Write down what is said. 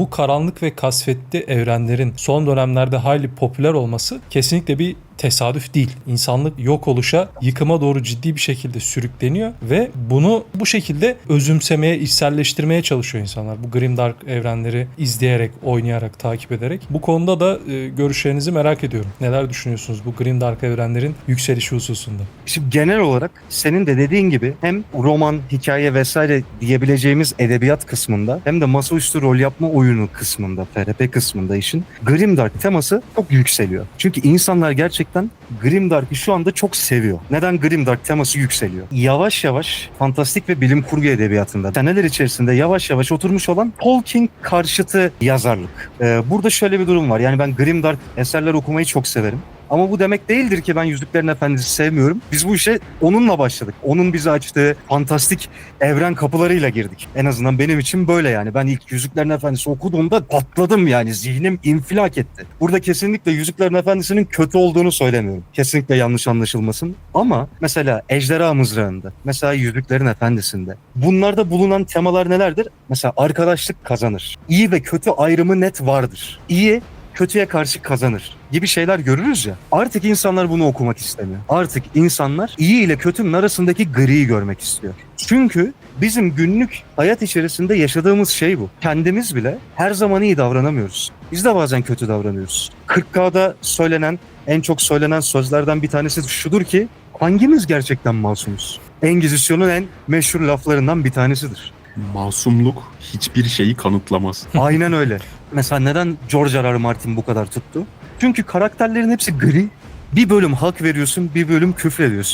bu karanlık ve kasvetli evrenlerin son dönemlerde hayli popüler olması kesinlikle bir tesadüf değil. İnsanlık yok oluşa, yıkıma doğru ciddi bir şekilde sürükleniyor ve bunu bu şekilde özümsemeye, içselleştirmeye çalışıyor insanlar. Bu Grimdark evrenleri izleyerek, oynayarak, takip ederek. Bu konuda da e, görüşlerinizi merak ediyorum. Neler düşünüyorsunuz bu Grimdark evrenlerin yükselişi hususunda? Şimdi genel olarak senin de dediğin gibi hem roman, hikaye vesaire diyebileceğimiz edebiyat kısmında hem de masaüstü rol yapma oyunu kısmında, FRP kısmında işin Grimdark teması çok yükseliyor. Çünkü insanlar gerçekten Grimdark'ı şu anda çok seviyor. Neden Grimdark teması yükseliyor? Yavaş yavaş fantastik ve bilim kurgu edebiyatında seneler içerisinde yavaş yavaş oturmuş olan Tolkien karşıtı yazarlık. Ee, burada şöyle bir durum var. Yani ben Grimdark eserler okumayı çok severim. Ama bu demek değildir ki ben Yüzüklerin Efendisi sevmiyorum. Biz bu işe onunla başladık. Onun bize açtığı fantastik evren kapılarıyla girdik. En azından benim için böyle yani. Ben ilk Yüzüklerin Efendisi okuduğumda patladım yani. Zihnim infilak etti. Burada kesinlikle Yüzüklerin Efendisi'nin kötü olduğunu söylemiyorum. Kesinlikle yanlış anlaşılmasın. Ama mesela Ejderha Mızrağı'nda, mesela Yüzüklerin Efendisi'nde bunlarda bulunan temalar nelerdir? Mesela arkadaşlık kazanır. İyi ve kötü ayrımı net vardır. İyi kötüye karşı kazanır gibi şeyler görürüz ya. Artık insanlar bunu okumak istemiyor. Artık insanlar iyi ile kötünün arasındaki griyi görmek istiyor. Çünkü bizim günlük hayat içerisinde yaşadığımız şey bu. Kendimiz bile her zaman iyi davranamıyoruz. Biz de bazen kötü davranıyoruz. 40K'da söylenen, en çok söylenen sözlerden bir tanesi şudur ki hangimiz gerçekten masumuz? Engizisyon'un en meşhur laflarından bir tanesidir. Masumluk hiçbir şeyi kanıtlamaz. Aynen öyle. Mesela neden George R. R. Martin bu kadar tuttu? Çünkü karakterlerin hepsi gri. Bir bölüm hak veriyorsun, bir bölüm küfrediyorsun.